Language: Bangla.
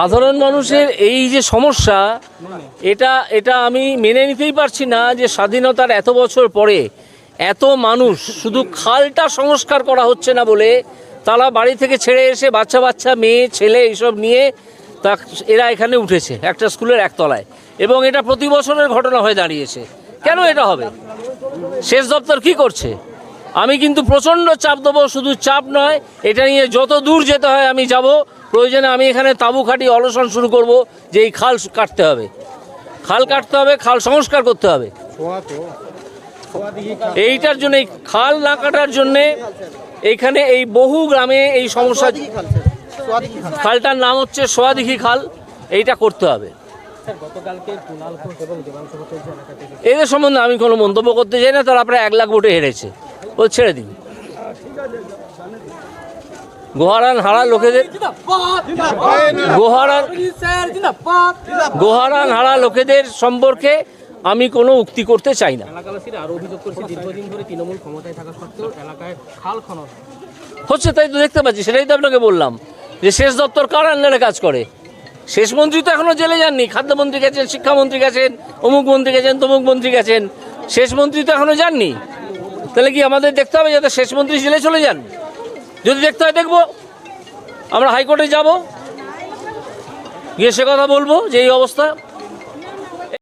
সাধারণ মানুষের এই যে সমস্যা, এটা এটা আমি মেনে নিতেই পারছি না যে স্বাধীনতার এত বছর পরে এত মানুষ শুধু খালটা সংস্কার করা হচ্ছে না বলে তারা বাড়ি থেকে ছেড়ে এসে বাচ্চা বাচ্চা, মেয়ে, ছেলে এইসব নিয়ে তা এরা এখানে উঠেছে, একটা স্কুলের একতলায়। এবং এটা প্রতি বছরের ঘটনা হয়ে দাঁড়িয়েছে। কেন এটা হবে? শেষ দপ্তর কি করছে? আমি কিন্তু প্রচণ্ড চাপ দেবো শুধু চাপ নয় এটা নিয়ে যত দূর যেতে হয় আমি যাব। প্রয়োজনে আমি এখানে তাঁবু খাটি অলসন শুরু করব যে এই খাল কাটতে হবে। খাল কাটতে হবে খাল সংস্কার করতে হবে। এইটার জন্য এই খাল না কাটার জন্যে এইখানে এই বহু গ্রামে এই সমস্যা খালটার নাম হচ্ছে সোয়াদিঘি খাল। এইটা করতে হবে। এদের সম্বন্ধে আমি কোনো মন্তব্য করতে চাই না তারা প্রায় এক লাখ ভোটে হেরেছে। ও ছেড়ে দিন। গোহারান হারা লোকেদের গোহারান গোহারান হারা লোকেদের সম্পর্কে আমি কোনো উক্তি করতে চাই না। হচ্ছে তাই তো দেখতে পাচ্ছি সেটাই তো আপনাকে বললাম যে শেষ দপ্তর কার আন্ডারে কাজ করে? শেষ মন্ত্রী তো এখনও জেলে যাননি। খাদ্যমন্ত্রী গেছেন শিক্ষামন্ত্রী গেছেন অমুক মন্ত্রী গেছেন তমুক মন্ত্রী গেছেন। শেষ মন্ত্রী তো এখনও যাননি। তাহলে কি আমাদের দেখতে হবে যাতে শেষ মন্ত্রী জেলে চলে যান? যদি দেখতে হয় দেখব। আমরা হাইকোর্টে যাব। গিয়ে সে কথা বলব যে এই অবস্থা।